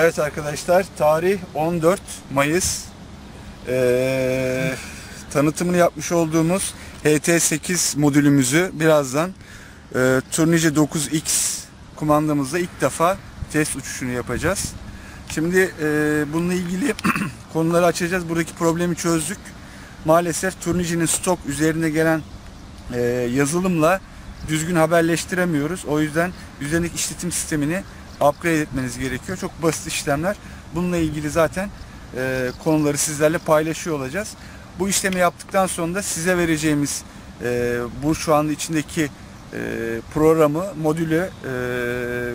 Evet arkadaşlar tarih 14 Mayıs. Ee, tanıtımını yapmış olduğumuz HT8 modülümüzü birazdan e, Turnice 9X kumandamızla ilk defa test uçuşunu yapacağız. Şimdi e, bununla ilgili konuları açacağız. Buradaki problemi çözdük. Maalesef Turnice'nin stok üzerine gelen e, yazılımla düzgün haberleştiremiyoruz. O yüzden üzerindeki işletim sistemini upgrade etmeniz gerekiyor. Çok basit işlemler. Bununla ilgili zaten e, konuları sizlerle paylaşıyor olacağız. Bu işlemi yaptıktan sonra da size vereceğimiz e, bu şu anda içindeki e, programı, modülü e,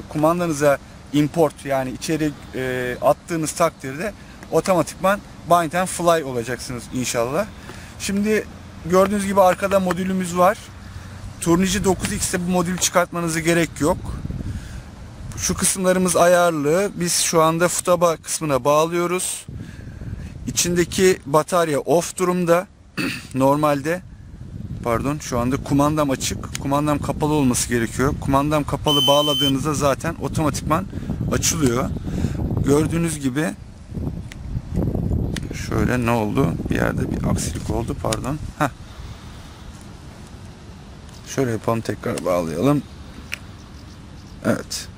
kumandanıza import yani içeri e, attığınız takdirde otomatikman bind and fly olacaksınız inşallah. Şimdi gördüğünüz gibi arkada modülümüz var. Turnici 9X'te bu modülü çıkartmanıza gerek yok. Şu kısımlarımız ayarlı. Biz şu anda futaba kısmına bağlıyoruz. İçindeki batarya off durumda. Normalde pardon şu anda kumandam açık. Kumandam kapalı olması gerekiyor. Kumandam kapalı bağladığınızda zaten otomatikman açılıyor. Gördüğünüz gibi şöyle ne oldu? Bir yerde bir aksilik oldu pardon. Heh. Şöyle yapalım tekrar bağlayalım. Evet.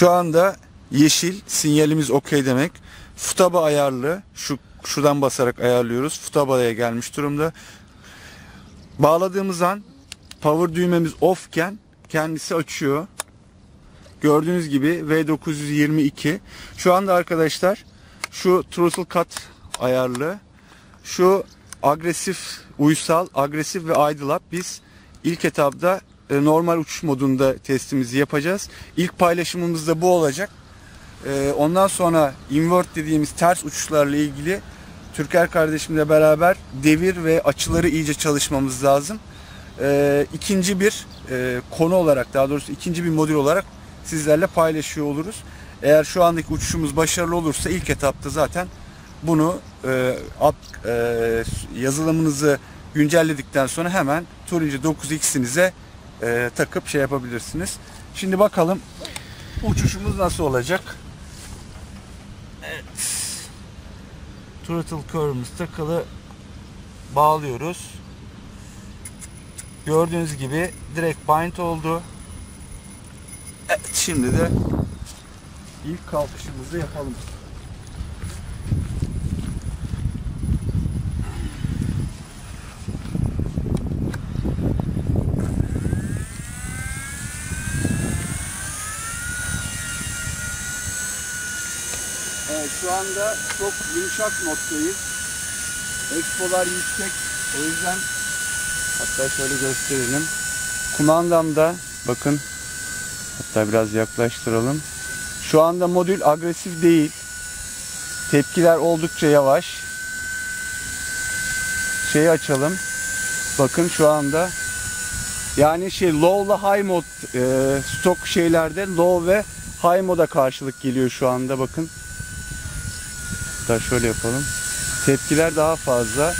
Şu anda yeşil sinyalimiz okey demek. Futaba ayarlı. Şu şuradan basarak ayarlıyoruz. Futaba'ya gelmiş durumda. Bağladığımız an power düğmemiz off iken kendisi açıyor. Gördüğünüz gibi V922. Şu anda arkadaşlar şu throttle cut ayarlı. Şu agresif, uysal, agresif ve idle up biz ilk etapta e, normal uçuş modunda testimizi yapacağız. İlk paylaşımımız da bu olacak. E, ondan sonra invert dediğimiz ters uçuşlarla ilgili Türker kardeşimle beraber devir ve açıları iyice çalışmamız lazım. E, ikinci bir konu olarak daha doğrusu ikinci bir modül olarak sizlerle paylaşıyor oluruz. Eğer şu andaki uçuşumuz başarılı olursa ilk etapta zaten bunu yazılımınızı güncelledikten sonra hemen Turinci 9X'inize e, takıp şey yapabilirsiniz. Şimdi bakalım uçuşumuz nasıl olacak. Evet. Throttle curve'ımız takılı bağlıyoruz. Gördüğünüz gibi direkt bind oldu. Evet şimdi de ilk kalkışımızı yapalım. Evet şu anda çok yumuşak moddayız. Expolar yüksek. O yüzden hatta şöyle gösterelim. Kumandamda bakın hatta biraz yaklaştıralım. Şu anda modül agresif değil. Tepkiler oldukça yavaş. Şeyi açalım. Bakın şu anda yani şey low ile high mod e, stok şeylerde low ve high moda karşılık geliyor şu anda bakın. Hatta şöyle yapalım. Tepkiler daha fazla.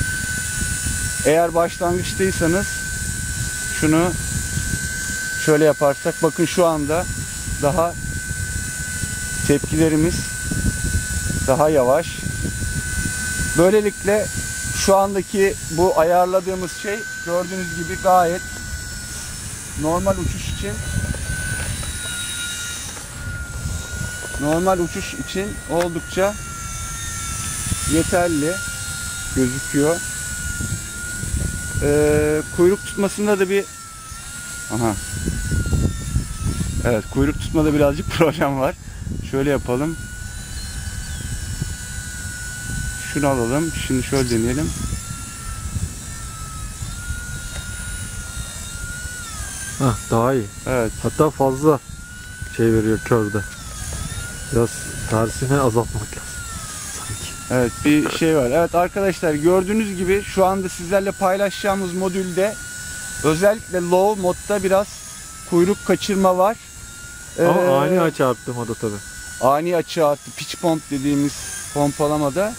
Eğer başlangıçtaysanız şunu şöyle yaparsak bakın şu anda daha tepkilerimiz daha yavaş. Böylelikle şu andaki bu ayarladığımız şey gördüğünüz gibi gayet normal uçuş için normal uçuş için oldukça yeterli gözüküyor. Ee, kuyruk tutmasında da bir aha evet kuyruk tutmada birazcık problem var. Şöyle yapalım. Şunu alalım. Şimdi şöyle deneyelim. Hah, daha iyi. Evet. Hatta fazla şey veriyor körde. Biraz tersine azaltmak lazım. Evet bir şey var. Evet arkadaşlar gördüğünüz gibi şu anda sizlerle paylaşacağımız modülde özellikle low modda biraz kuyruk kaçırma var. Ama Ee, ani açı arttırmada tabi. ani açığa attı. Pitch pump dediğimiz pompalamada.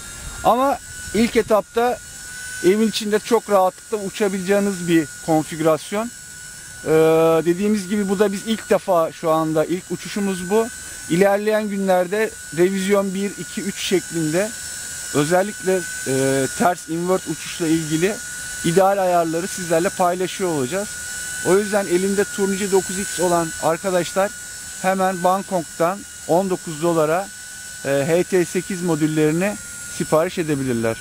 Ama ilk etapta evin içinde çok rahatlıkla uçabileceğiniz bir konfigürasyon. Ee, dediğimiz gibi bu da biz ilk defa şu anda ilk uçuşumuz bu. İlerleyen günlerde revizyon 1, 2, 3 şeklinde özellikle e, ters invert uçuşla ilgili ideal ayarları sizlerle paylaşıyor olacağız. O yüzden elinde Turnici 9X olan arkadaşlar hemen Bangkok'tan 19 dolara e, HT8 modüllerini sipariş edebilirler.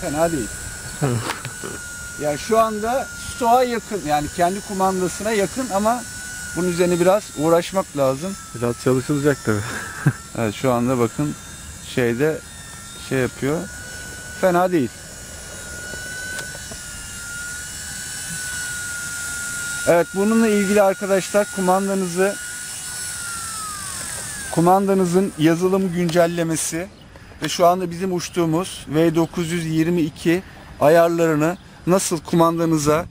Fena değil. yani şu anda stoğa yakın yani kendi kumandasına yakın ama bunun üzerine biraz uğraşmak lazım. Biraz çalışılacak tabii. Evet şu anda bakın şeyde şey yapıyor. Fena değil. Evet bununla ilgili arkadaşlar kumandanızı kumandanızın yazılım güncellemesi ve şu anda bizim uçtuğumuz V922 ayarlarını nasıl kumandanıza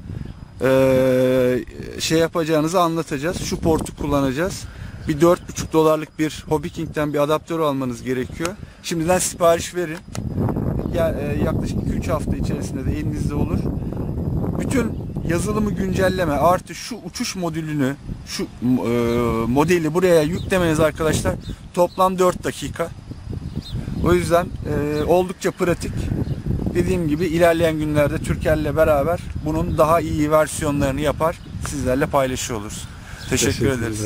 eee, şey yapacağınızı anlatacağız. Şu portu kullanacağız. Bir 4,5 dolarlık bir Hobby King'den bir adaptör almanız gerekiyor. Şimdiden sipariş verin. Ya, e, yaklaşık 2-3 hafta içerisinde de elinizde olur. Bütün yazılımı güncelleme artı şu uçuş modülünü şu e, modeli buraya yüklemeniz arkadaşlar toplam 4 dakika. O yüzden e, oldukça pratik. Dediğim gibi ilerleyen günlerde Türker'le beraber bunun daha iyi versiyonlarını yapar sizlerle paylaşıyor oluruz. Teşekkür ederiz.